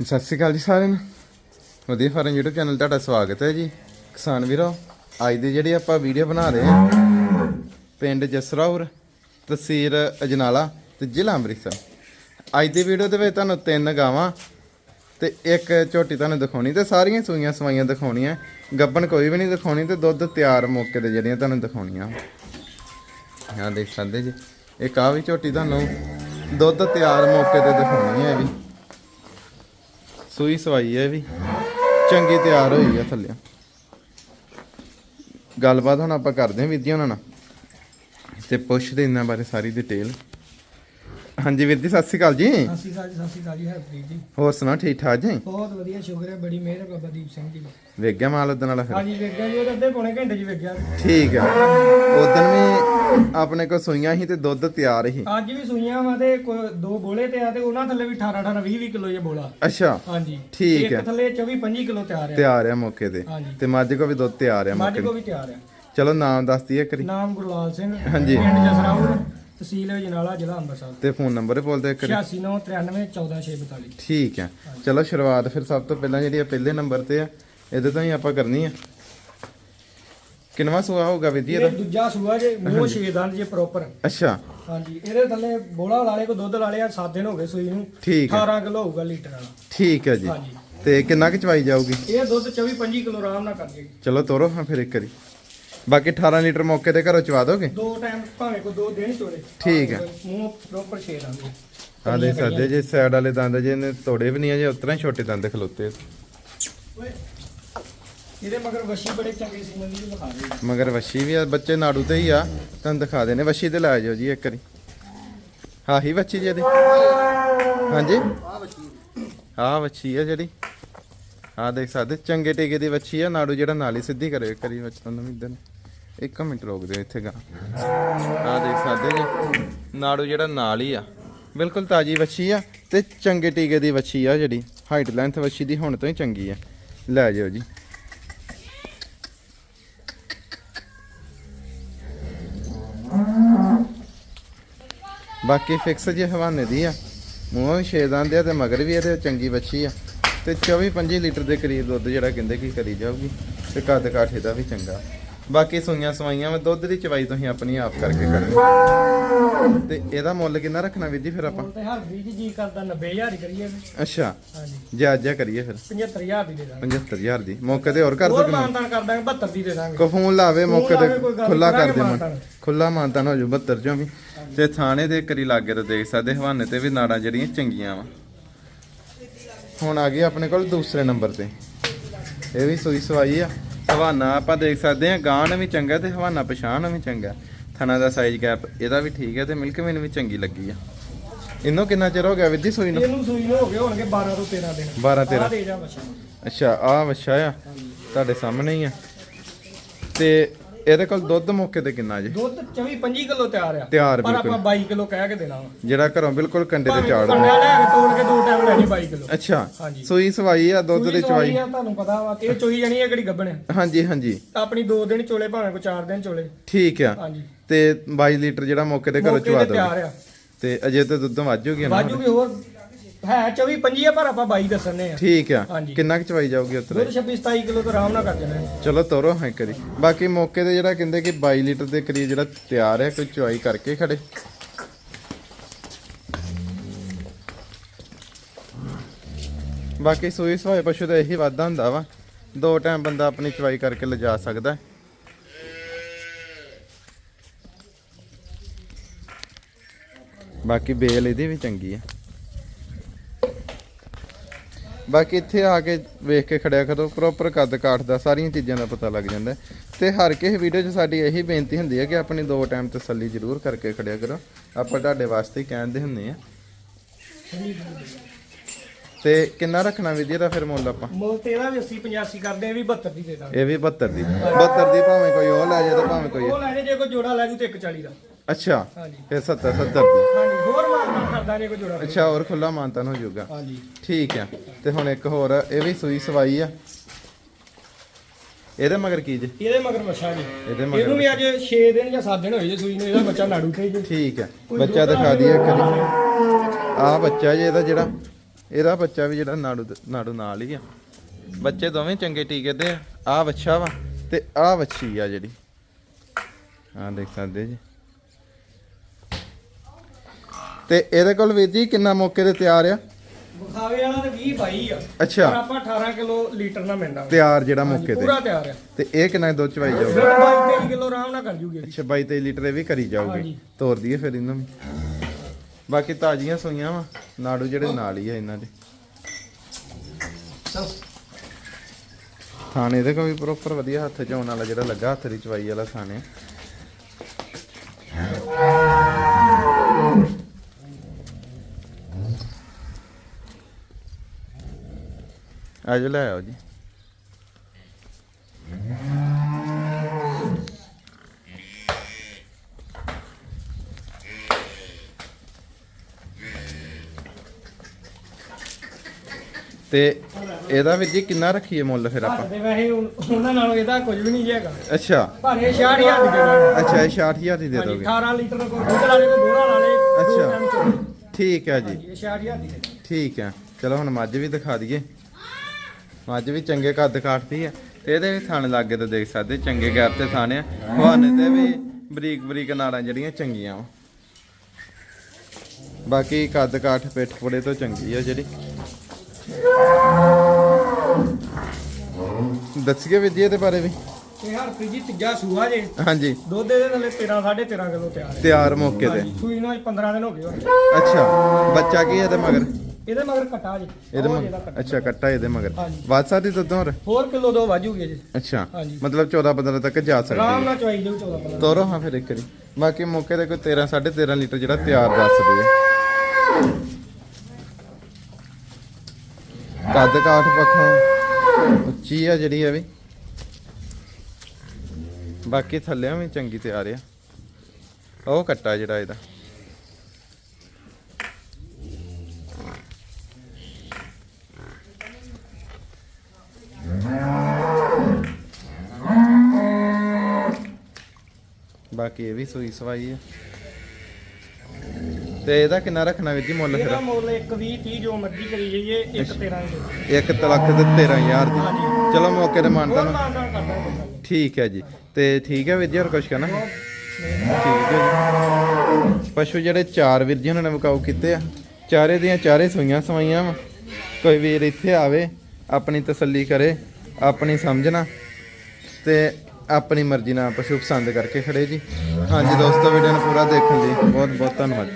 ਸਤਿ ਸ਼੍ਰੀ ਅਕਾਲ ਜੀ ਸਾਰਿਆਂ ਨੂੰ। ਵਧੀਆ ਫਾਰਮ YouTube ਚੈਨਲ ਤੁਹਾਡਾ ਸਵਾਗਤ ਹੈ ਜੀ। ਕਿਸਾਨ ਵੀਰੋ, ਅੱਜ ਦੀ ਜਿਹੜੀ ਆਪਾਂ ਵੀਡੀਓ ਬਣਾ ਰਹੇ ਹਾਂ, ਪਿੰਡ ਜਸਰਾਉਰ, ਤਹਿਸੀਲ ਅਜਨਾਲਾ ਤੇ ਜ਼ਿਲ੍ਹਾ ਅੰਮ੍ਰਿਤਸਰ। ਅੱਜ ਦੀ ਵੀਡੀਓ ਦੇ ਵਿੱਚ ਤੁਹਾਨੂੰ ਤਿੰਨ ਗਾਵਾਂ ਤੇ ਇੱਕ ਝੋਟੀ ਤੁਹਾਨੂੰ ਦਿਖਾਉਣੀ ਤੇ ਸਾਰੀਆਂ ਸੂਈਆਂ ਸਵਾਈਆਂ ਦਿਖਾਉਣੀਆਂ। ਗੱਬਣ ਕੋਈ ਵੀ ਨਹੀਂ ਦਿਖਾਉਣੀ ਤੇ ਦੁੱਧ ਤਿਆਰ ਮੌਕੇ ਤੇ ਜਿਹੜੀਆਂ ਤੁਹਾਨੂੰ ਦਿਖਾਉਣੀਆਂ। ਹਾਂ ਦੇਖ ਸਕਦੇ ਜੀ, ਇੱਕ ਆ ਵੀ ਝੋਟੀ ਤੁਹਾਨੂੰ ਦੁੱਧ ਤਿਆਰ ਮੌਕੇ ਤੇ ਦਿਖਾਉਣੀ ਹੈ ਇਹ ਵੀ। ਸੂਈ ਸਵਾਈ ਹੈ ਵੀ। ਚੰਗੀ ਤਿਆਰ ਹੋਈ ਆ ਥੱਲੇ। ਗੱਲਬਾਤ ਹੁਣ ਆਪਾਂ ਕਰਦੇ ਹਾਂ ਵੀਰ ਉਹਨਾਂ ਨਾਲ। ਤੇ ਪੁੱਛਦੇ ਇਹਨਾਂ ਬਾਰੇ ਸਾਰੀ ਡਿਟੇਲ ਹਾਂਜੀ ਵੀਰ ਜੀ ਸਤਿ ਸ਼੍ਰੀ ਅਕਾਲ ਜੀ। ਸਤਿ ਸ਼੍ਰੀ ਅਕਾਲ ਜੀ ਸਤਿ ਸ਼੍ਰੀ ਅਕਾਲ ਜੀ ਹਰਪ੍ਰੀਤ ਜੀ। ਹੋਰ ਸੁਣਾ ਠੀਕ ਠਾਕ ਜੀ? ਬਹੁਤ ਵਧੀਆ ਸ਼ੁਕਰ ਹੈ ਬੜੀ ਮਿਹਰ ਹੈ ਬਾਬਾ ਦੀਪ ਸਿੰਘ ਜੀ ਵੇਖ ਗਿਆ ਮਾਲ ਉਦਣ ਵਾਲਾ ਫਿਰ? ਹਾਂਜੀ ਵੇਖ ਗਿਆ ਜੀ ਉਹ ਅੱਧੇ ਪੌਣੇ ਘੰਟੇ 'ਚ ਵੇਖ ਗਿਆ। ਠੀਕ ਹੈ। ਉਦਣ ਵੀ ਆਪਣੇ ਕੋਲ ਸੂਈਆਂ ਸੀ ਤੇ ਦੁੱਧ ਤਿਆਰ ਸੀ। ਅੱਜ ਵੀ ਸੂਈਆਂ ਵਾ ਤੇ ਦੋ ਬੋਲੇ ਤੇ ਆ ਤੇ ਉਹਨਾਂ ਥੱਲੇ ਵੀ 18 18 20 20 ਕਿਲੋ ਇਹ ਬੋਲਾ। ਅੱਛਾ। ਹਾਂਜੀ। ਠੀਕ ਇੱਕ ਹੈ। ਥੱਲੇ 24 25 ਕਿਲੋ ਤਿਆਰ ਹੈ ਤਿਆਰ ਆ ਮੌਕੇ ਤੇ। ਤੇ ਮੱਝ ਕੋ ਵੀ ਦੁੱਧ ਤਿਆਰ ਆ ਮੱਝ ਕੋ ਵੀ ਤਿਆਰ ਹੈ ਚਲੋ ਨਾਮ ਦੱਸ ਦਈਏ ਕਰੀ ਨਾਮ ਗੁਰਲਾਲ ਸਿੰਘ। ਹਾਂਜੀ। ਪਿੰਡ ਜਸਰਾਉਰ ਤਹਿਸੀਲ ਜਨਾਲਾ ਜ਼ਿਲ੍ਹਾ ਅੰਮ੍ਰਿਤਸਰ। ਤੇ ਫੋਨ ਨੰਬਰ ਬੋਲਦੇ ਕਰੀ 8693 14642 ਠੀਕ ਹੈ। ਚਲੋ ਸ਼ੁਰੂਆਤ ਫਿਰ ਸਭ ਤੋਂ ਪਹਿਲਾਂ ਜਿਹੜੀ ਆ ਪਹਿਲੇ ਨੰਬਰ ਤੇ ਆ ਇਹਦੇ ਤੋਂ ਹੀ ਆਪਾਂ ਕਰਨੀ ਆ। ਕਿੰਨਵਾ ਸੂਆ ਹੋਊਗਾ ਵਿਧੀ ਇਹ ਇਹਦਾ? ਦੂਜਾ ਸੂਆ ਜੇ ਮੂੰਹ ਛੇ ਦੰਦ ਜੇ ਪ੍ਰੋਪਰ ਅੱਛਾ। ਹਾਂਜੀ ਇਹਦੇ ਥੱਲੇ ਬੋਲਾ ਲਾਲੇ ਕੋ ਦੁੱਧ ਲਾਲੇ ਆ 7 ਦਿਨ ਹੋ ਗਏ ਸੂਈ ਨੂੰ। ਠੀਕ ਹੈ। 18 ਕਿਲੋ ਹੋਊਗਾ ਲੀਟਰ ਵਾਲਾ। ਠੀਕ ਹੈ ਜੀ। ਹਾਂਜੀ। ਤੇ ਕਿੰਨਾ ਕੁ ਚਵਾਈ ਜਾਊਗੀ? ਇਹ ਦੁੱਧ 24 25 ਕਿਲੋ ਆਰਾਮ ਨਾਲ ਕਰ ਜੇਗੀ ਚਲੋ ਤੋਰੋ ਹਾਂ ਫਿਰ ਇੱਕ ਵਾਰੀ। ਬਾਕੀ 18 ਲੀਟਰ ਮੌਕੇ ਤੇ ਘਰੋਂ ਚਵਾ ਦੋਗੇ? ਦੋ ਟਾਈਮ ਭਾਵੇਂ ਕੋ ਦੋ ਦਿਨ ਚੋਲੇ ਠੀਕ ਹੈ। ਮੂੰਹ ਪ੍ਰੋਪਰ ਛੇੜ ਆਂਦੇ ਆ ਦੇ ਸਕਦੇ ਜੇ ਸਾਈਡ ਵਾਲੇ ਦੰਦ ਜੇ ਨੇ ਤੋੜੇ ਵੀ ਨਹੀਂ ਆ ਜੇ ਉਤਰਾ ਛੋਟੇ ਦੰਦ ਖਲੋਤੇ ਇਹਦੇ ਮਗਰ ਵਸ਼ੀ ਬੜੇ ਚੰਗੇ ਸੀ ਮੰਦੀ ਦਿਖਾ ਦੇ। ਮਗਰ ਵੱਛੀ ਵੀ ਆ ਬੱਚੇ ਨਾੜੂ ਤੇ ਹੀ ਆ ਤੁਹਾਨੂੰ ਦਿਖਾ ਦੇਣੇ। ਵੱਛੀ ਤੇ ਲੈ ਜਾਓ ਜੀ ਇੱਕ ਵਾਰੀ। ਆਹੀ ਵੱਛੀ ਜੀ ਇਹਦੀ। ਹਾਂਜੀ? ਆਹ ਵੱਛੀ ਆ ਜਿਹੜੀ। ਆ ਦੇਖ ਸਕਦੇ ਚੰਗੇ ਟੇਕੇ ਦੀ ਵੱਛੀ ਆ ਨਾੜੂ ਜਿਹੜਾ ਨਾਲ ਹੀ ਸਿੱਧੀ ਕਰੇ ਕਰੀ ਬੱਚਨ ਨੂੰ। ਇਦਾਂ ਇੱਕ ਮਿੰਟ ਰੋਕ ਦਿਓ ਇੱਥੇ ਗਾ। ਆ ਦੇਖ ਸਕਦੇ ਜੀ, ਨਾੜੂ ਜਿਹੜਾ ਨਾਲ ਹੀ ਆ। ਬਿਲਕੁਲ ਤਾਜੀ ਵੱਛੀ ਆ ਤੇ ਚੰਗੇ ਟੀਕੇ ਦੀ ਵੱਛੀ ਆ ਜਿਹੜੀ। ਹਾਈਟ ਲੈਂਥ ਵੱਛੀ ਦੀ ਹੁਣ ਤੋਂ ਹੀ ਚੰਗੀ ਆ। ਲੈ ਜਾਓ ਜੀ। ਬਾਕੀ ਫਿਕਸ ਜੇ ਹਵਾਨੇ ਦੀ ਆ। ਮੂੰਹੋਂ ਵੀ ਛੇ ਦੰਦ ਆ ਤੇ ਮਗਰ ਵੀ ਇਹਦੇ ਚੰਗੀ ਬੱਚੀ ਆ। ਤੇ 24 25 ਲੀਟਰ ਦੇ ਕਰੀਬ ਦੁੱਧ ਜਿਹੜਾ ਕਹਿੰਦੇ ਕਿ ਕਰੀ ਜਾਊਗੀ। ਤੇ ਕੱਦ ਕਾਠੇ ਦਾ ਵੀ ਚੰਗਾ। ਬਾਕੀ ਸੂਈਆਂ ਸਵਾਈਆਂ ਮੈਂ ਦੁੱਧ ਦੀ ਚਵਾਈ ਤੁਸੀਂ ਆਪਣੀ ਆਪ ਕਰਕੇ ਕਰਨੀ ਤੇ ਇਹਦਾ ਮੁੱਲ ਕਿੰਨਾ ਰੱਖਣਾ ਵੀਰ ਜੀ ਫਿਰ ਆਪਾਂ? ਤੇ ਹਰ ਵੀਜ ਜੀ ਕਰਦਾ 90000 ਹੀ ਕਰੀਏ ਫਿਰ। ਅੱਛਾ ਹਾਂਜੀ। ਜੇ ਅੱਜ ਕਰੀਏ ਫਿਰ। 75000 ਦੀ ਦੇ ਦਾਂਗੇ। 75000 ਦੀ। ਮੌਕੇ ਤੇ ਹੋਰ ਕਰ ਹੋਰ ਦੋ ਮਾਨਤਾਨ ਕਰ ਦਾਂਗੇ 72 ਦੀ ਦੇ ਦਾਂਗੇ। ਕੋ ਫੋਨ ਲਾਵੇ ਮੌਕੇ ਲਾਵੇ ਕੋਈ ਤੇ ਗੱਲ ਖੁੱਲਾ ਕਰ ਕਰਾਂਗੇ ਦੇ ਮਾਨਤਾਨ। ਖੁੱਲਾ ਮਾਨਤਾਨ ਹੋ ਜੂ 72 ਚੋਂ ਵੀ। ਤੇ ਥਾਣੇ ਦੇ ਕਰੀ ਲਾਗੇ ਤੇ ਦੇਖ ਸਕਦੇ ਹਵਾਨੇ ਤੇ ਵੀ ਨਾੜਾਂ ਜਿਹੜੀਆਂ ਚੰਗੀਆਂ ਵਾ। ਹੁਣ ਆ ਗਈ ਆਪਣੇ ਕੋਲ ਦੂਸਰੇ ਨੰਬਰ ਤੇ। ਇਹ ਵੀ ਸੂਈ ਸਵਾਈ ਆ। ਹਵਾਨਾ ਆਪਾਂ ਦੇਖ ਸਕਦੇ ਆ ਗਾਣ ਵੀ ਚੰਗਾ ਤੇ ਹਵਾਨਾ ਪਛਾਣ ਵੀ ਚੰਗਾ। ਥਣਾ ਦਾ ਸਾਈਜ਼ ਗੈਪ ਇਹਦਾ ਵੀ ਠੀਕ ਹੈ ਤੇ ਮਿਲਕ ਮੈਨ ਵੀ ਚੰਗੀ ਲੱਗੀ ਆ। ਇਹਨੂੰ ਕਿੰਨਾ ਚਿਰ ਹੋ ਗਿਆ ਵਿੱਦੀ ਸੂਈ ਨੂੰ? ਇਹਨੂੰ ਸੂਈ ਹੋ ਗਏ ਹੋਣਗੇ 12 ਤੋਂ 13 ਦਿਨ। 12 13 ਆਹ ਦੇ ਜਾ ਬੱਚਾ ਅੱਛਾ ਆ ਵੱਛਾ ਆ। ਤੁਹਾਡੇ ਸਾਹਮਣੇ ਹੀ ਆ। ਤੇ ਇਹਦੇ ਕੋਲ ਦੁੱਧ ਮੌਕੇ ਤੇ ਕਿੰਨਾ ਜੇ? ਦੁੱਧ 24 25 ਕਿਲੋ ਤਿਆਰ ਆ। ਤਿਆਰ ਪਰ ਬਿਲਕੁਲ। ਆਪਾਂ 22 ਕਿਲੋ ਕਹਿ ਕੇ ਦੇਣਾ ਵਾ। ਜਿਹੜਾ ਘਰੋਂ ਬਿਲਕੁਲ ਕੰਡੇ ਤੇ ਭਾਵੇਂ ਚਾੜ ਦੋ ਕੰਡਿਆ ਲੈ ਕੇ ਤੋੜ ਕੇ ਦੋ ਟਾਈਮ ਲੈਣੀ 22 ਕਿਲੋ। ਅੱਛਾ ਹਾਂਜੀ। ਸੂਈ ਸਵਾਈ ਆ ਦੁੱਧ ਦੀ ਚਵਾਈ? ਤੁਹਾਨੂੰ ਪਤਾ ਵਾ ਕਿ ਇਹ ਚੋਈ ਜਾਣੀ ਹੈ ਕਿਹੜੀ ਗੱਬਣ ਹੈ ਹਾਂਜੀ ਹਾਂਜੀ। ਤਾਂ ਆਪਣੀ 2 ਦਿਨ ਚੋਲੇ ਭਾਵੇਂ ਕੋ 4 ਦਿਨ ਚੋਲੇ। ਠੀਕ ਆ। ਹਾਂਜੀ। ਤੇ 22 ਲੀਟਰ ਜਿਹੜਾ ਮੌਕੇ ਤੇ ਘਰੋਂ ਮੌਕੇ ਚਵਾ ਤੇ ਦੋ ਤਿਆਰ ਆ। ਤੇ ਅਜੇ ਤੇ ਦੁੱਧ ਵਾਜੂਗੀ ਨਾ? ਬਾਜੂ ਵੀ ਹੋਰ ਹੈ 24 25 ਆ ਪਰ ਆਪਾਂ 22 ਦੱਸਣੇ ਆ। ਠੀਕ ਆ। ਹਾਂਜੀ। ਕਿੰਨਾ ਕੁ ਚਵਾਈ ਜਾਊਗੀ ਉਤਰੇ ਦੁੱਧ 26 27 ਕਿਲੋ ਤੋਂ ਆਰਾਮ ਨਾਲ ਕਰ ਦੇਣਾ। ਹੈ। ਚਲੋ ਤੋਰੋ ਹਾਂ ਕਰੀ ਬਾਕੀ ਮੌਕੇ ਤੇ ਜਿਹੜਾ ਕਹਿੰਦੇ ਕਿ 22 ਲੀਟਰ ਦੇ ਕਰੀਬ ਜਿਹੜਾ ਤਿਆਰ ਹੈ ਕੋਈ ਚਵਾਈ ਕਰਕੇ ਖੜੇ। ਬਾਕੀ ਸੂਈ ਸਵਾਏ ਪਸ਼ੂ ਦਾ ਇਹੀ ਵਾਧਾ ਹੁੰਦਾ ਵਾ। ਦੋ ਟਾਈਮ ਬੰਦਾ ਆਪਣੀ ਚਵਾਈ ਕਰਕੇ ਲਿਜਾ ਸਕਦਾ ਹੈ। ਬਾਕੀ ਬੇਲ ਇਹਦੀ ਵੀ ਚੰਗੀ ਆ। ਬਾਕੀ ਇੱਥੇ ਆ ਕੇ ਵੇਖ ਕੇ ਖੜਿਆ ਕਰੋ ਪ੍ਰੋਪਰ ਕੱਦ ਕਾਠ ਦਾ ਸਾਰੀਆਂ ਚੀਜ਼ਾਂ ਦਾ ਪਤਾ ਲੱਗ ਜਾਂਦਾ। ਤੇ ਹਰ ਕਿਸੇ ਵੀਡੀਓ 'ਚ ਸਾਡੀ ਇਹੀ ਬੇਨਤੀ ਹੁੰਦੀ ਹੈ ਕਿ ਆਪਣੀ ਦੋ ਟਾਈਮ ਤਸੱਲੀ ਜ਼ਰੂਰ ਕਰਕੇ ਖੜਿਆ ਕਰੋ। ਆਪਾਂ ਤੁਹਾਡੇ ਵਾਸਤੇ ਹੀ ਕਹਿੰਦੇ ਹੁੰਦੇ ਆ। ਤੇ ਕਿੰਨਾ ਰੱਖਣਾ ਵਿਧੀ ਦਾ ਫਿਰ ਮੁੱਲ ਆਪਾਂ? ਮੁੱਲ ਤੇਰਾ ਵੀ 80 85 ਕਰਦੇ ਆ ਵੀ 72 ਦੀ ਦੇ ਦਾਂਗੇ। ਇਹ ਵੀ 72 ਦੀ। 72 ਦੀ ਭਾਵੇਂ ਕੋਈ ਉਹ ਲੈ ਜਾਏ ਤੇ ਭਾਵੇਂ ਕੋਈ ਉਹ ਲੈ ਜੇ ਕੋਈ ਜੋੜਾ ਲੈ ਜੂ ਤੇ 140 ਦਾ। ਅੱਛਾ ਹਾਂਜੀ। ਫਿਰ 70 70 ਦੀ। ਹਾਂਜੀ ਹੋਰ ਮਾਰਨਾ। ਕਰਦਾ ਜੇ ਕੋਈ ਜੋੜਾ ਲੈ। ਅੱਛਾ ਹੋਰ ਖੁੱਲਾ ਮਾਨਤਨ ਹੋ ਜਾਊਗਾ ਹਾਂਜੀ। ਠੀਕ ਆ। ਤੇ ਹੁਣ ਇੱਕ ਹੋਰ ਇਹ ਵੀ ਸੂਈ ਸਵਾਈ ਆ। ਇਹਦੇ ਮਗਰ ਕੀ ਜੇ? ਇਹਦੇ ਮਗਰ ਬੱਚਾ ਜੀ। ਇਹਦੇ ਮਗਰ ਇਹਨੂੰ ਵੀ ਅੱਜ 6 ਦਿਨ ਜਾਂ 7 ਦਿਨ ਹੋਏ ਜੇ ਸੂਈ ਨੂੰ ਇਹਦਾ ਬੱਚਾ ਨਾੜੂ ਤੇ ਜੀ। ਠੀਕ ਹੈ ਬੱਚਾ ਦਿਖਾ ਦਈਏ ਇੱਕ ਵਾਰੀ। ਆ ਬੱਚਾ ਜੇ ਇਹਦਾ ਜਿਹੜਾ ਇਹਦਾ ਬੱਚਾ ਵੀ ਜਿਹੜਾ ਨਾੜੂ ਨਾੜੂ ਨਾਲ ਹੀ ਆ। ਬੱਚੇ ਦੋਵੇਂ ਚੰਗੇ ਟੀਕੇ ਦੇ ਆ। ਆਹ ਵੱਛਾ ਵਾ ਤੇ ਆਹ ਵੱਛੀ ਆ ਜਿਹੜੀ। ਆਹ ਦੇਖ ਸਕਦੇ ਜੀ। ਤੇ ਇਹਦੇ ਕੋਲ ਵੀਰ ਜੀ ਕਿੰਨਾ ਮੌਕੇ ਤੇ ਤਿਆਰ ਆ? ਬਖਾਵੇ ਵਾਲਾ ਤੇ 20 22 ਆ। ਅੱਛਾ। ਪਰ ਆਪਾਂ 18 ਕਿਲੋ ਲੀਟਰ ਨਾਲ ਮਿਲਦਾ ਤਿਆਰ ਜਿਹੜਾ ਮੌਕੇ ਤੇ। ਪੂਰਾ ਤਿਆਰ ਆ। ਤੇ ਇਹ ਕਿੰਨਾ ਦੁੱਧ ਚਵਾਈ ਜਾਊਗਾ ਫਿਰ 22 23 ਕਿਲੋ ਆਰਾਮ ਨਾਲ ਕਰ ਜੂਗੀ। ਅੱਛਾ 22 23 ਲੀਟਰ ਇਹ ਵੀ ਕਰੀ ਜਾਊਗੀ। ਹਾਂਜੀ। ਤੋਰ ਦਈਏ ਫਿਰ ਇਹਨਾਂ ਨੂੰ। ਬਾਕੀ ਤਾਜ਼ੀਆਂ ਸੋਈਆਂ ਵਾ। ਨਾੜੂ ਜਿਹੜੇ ਨਾਲ ਹੀ ਆ ਇਹਨਾਂ ਦੇ। ਥਾਣੇ ਕੋਲ ਵੀ ਪ੍ਰੋਪਰ ਵਧੀਆ ਹੱਥ ਚ ਆਉਣ ਵਾਲਾ ਜਿਹੜਾ ਲੱਗਾ ਹੱਥ ਦੀ ਚਵਾਈ ਵਾਲਾ ਥਾਣੇ। ਆਜੋ ਲੈ ਆਓ ਜੀ। ਤੇ ਇਹਦਾ ਵੀ ਜੀ ਕਿੰਨਾ ਰੱਖੀਏ ਮੁੱਲ ਫਿਰ ਆਪਾਂ? ਦੇ ਵੈਸੇ ਉਹ- ਉਹਨਾਂ ਨਾਲੋਂ ਇਹਦਾ ਕੁਝ ਵੀ ਨਹੀਂ ਹੈਗਾ। ਅੱਛਾ। ਪਰ ਇਹ 66000 ਦੀ ਦੇ ਦਾਂਗੇ। ਅੱਛਾ ਇਹ 66000 ਦੀ ਦੇ ਹਾਂਜੀ ਦੋਗੇ। 18 ਲੀਟਰ ਦਾ ਕੋਈ ਦੁੱਧ ਵਾਲੇ ਕੋਈ ਬੋਰਾ ਵਾਲੇ ਅੱਛਾ। ਠੀਕ ਹੈ ਜੀ। ਇਹ 66000 ਦੀ। ਠੀਕ ਹੈ। ਚਲੋ ਹੁਣ ਮੱਝ ਵੀ ਦਿਖਾ ਦਈਏ। ਮੱਝ ਵੀ ਚੰਗੇ ਕੱਦ ਕਾਟਦੀ ਹੈ ਤੇ ਇਹਦੇ ਵੀ ਥਣ ਲੱਗੇ ਤੇ ਦੇਖ ਸਕਦੇ ਚੰਗੇ ਗੈਪ ਤੇ ਥਾਣੇ ਆ। ਹਵਾਨੇ ਤੇ ਵੀ ਬਰੀਕ ਬਰੀਕ ਨਾੜਾਂ ਜਿਹੜੀਆਂ ਚੰਗੀਆਂ ਵਾ। ਬਾਕੀ ਕੱਦ ਕਾਠ ਪਿੱਠ ਪੁੜੇ ਤੋਂ ਚੰਗੀ ਆ ਜਿਹੜੀ। ਦੱਸੀਏ ਵਿਦਿਆ ਦੇ ਬਾਰੇ ਵੀ। ਇਹ ਹਰਪ੍ਰੀਤ ਜੀ ਤੀਜਾ ਸੂਆ ਜੇ। ਹਾਂਜੀ। ਦੁੱਧ ਦੇ ਥੱਲੇ 13 13.5 ਕਿਲੋ ਤਿਆਰ ਹੈ। ਤਿਆਰ ਮੌਕੇ ਤੇ। ਸੂਈ ਨੂੰ ਅੱਜ 15 ਦਿਨ ਹੋ ਗਏ। ਅੱਛਾ ਬੱਚਾ ਕੀ ਹੈ ਇਹਦੇ ਮਗਰ? ਇਹਦੇ ਮਗਰ ਕਟਾ ਜੀ। ਇਹਦੇ ਮਗਰ। ਅੱਛਾ ਕੱਟਾ ਇਹਦੇ ਮਗਰ। ਬਾਦ ਸਾਡੀ ਦੁੱਧ ਹੋਰ? ਕਿਲੋ ਦੋ ਵਾਜੂਗੇ ਜੀ। ਅੱਛਾ। ਮਤਲਬ 14 15 ਤੱਕ ਜਾ ਸਕਦੀ। ਆਰਾਮ ਨਾਲ ਚਵਾਈ ਜਾਊ 14 15 ਤੋਰੋ ਹਾਂ ਫਿਰ ਇੱਕ ਵਾਰੀ। ਬਾਕੀ ਮੌਕੇ ਤੇ ਕੋਈ 13 13.5 ਲੀਟਰ ਜਿਹੜਾ ਤਿਆਰ ਦੱਸਦੇ ਆ ਕੱਦ ਕਾਠ ਪੱਖੋਂ ਉੱਚੀ ਆ ਜਿਹੜੀ ਇਹ ਵੀ। ਬਾਕੀ ਥੱਲਿਆਂ ਵੀ ਚੰਗੀ ਤਿਆਰ ਆ। ਉਹ ਕੱਟਾ ਜਿਹੜਾ ਇਹਦਾ। ਬਾਕੀ ਇਹ ਵੀ ਸੂਈ ਸਵਾਈ ਆ। ਤੇ ਇਹਦਾ ਕਿੰਨਾ ਰੱਖਣਾ ਵੀਰ ਜੀ ਮੁੱਲ ਇਹਦਾ ਫਿਰ ਮੁੱਲ 1 20 30 ਜੋ ਮਰਜ਼ੀ ਕਰੀ ਜਾਈਏ 1 13 ਦੇ ਇੱਕ ਲੱਖ ਤੇ 13000 ਦੀ। ਚਲੋ ਮੌਕੇ ਤੇ ਮੰਨਦਾ ਨਾ ਕਰਦਾ ਹਾਂ ਠੀਕ ਹੈ ਜੀ। ਤੇ ਠੀਕ ਹੈ ਵੀਰ ਜੀ ਹੋਰ ਕੁਝ ਕਹਿਣਾ? ਠੀਕ ਹੈ ਜੀ। ਪਸ਼ੂ ਜਿਹੜੇ ਚਾਰ ਵੀਰ ਜੀ ਉਹਨਾਂ ਨੇ ਵਿਕਾਊ ਕੀਤੇ ਆ। ਚਾਰੇ ਦੀਆਂ ਚਾਰੇ ਸੂਈਆਂ ਸਵਾਈਆਂ ਵਾ। ਕੋਈ ਵੀਰ ਇੱਥੇ ਆਵੇ ਆਪਣੀ ਤਸੱਲੀ ਕਰੇ ਆਪਣੀ ਸਮਝਣਾ। ਤੇ ਆਪਣੀ ਮਰਜ਼ੀ ਨਾਲ ਪਸ਼ੂ ਪਸੰਦ ਕਰਕੇ ਖੜੇ ਜੀ। ਹਾਂਜੀ ਦੋਸਤੋ ਵੀਡੀਓ ਨੂੰ ਪੂਰਾ ਦੇਖਣ ਲਈ ਬਹੁਤ ਬਹੁਤ ਧੰਨਵਾਦ।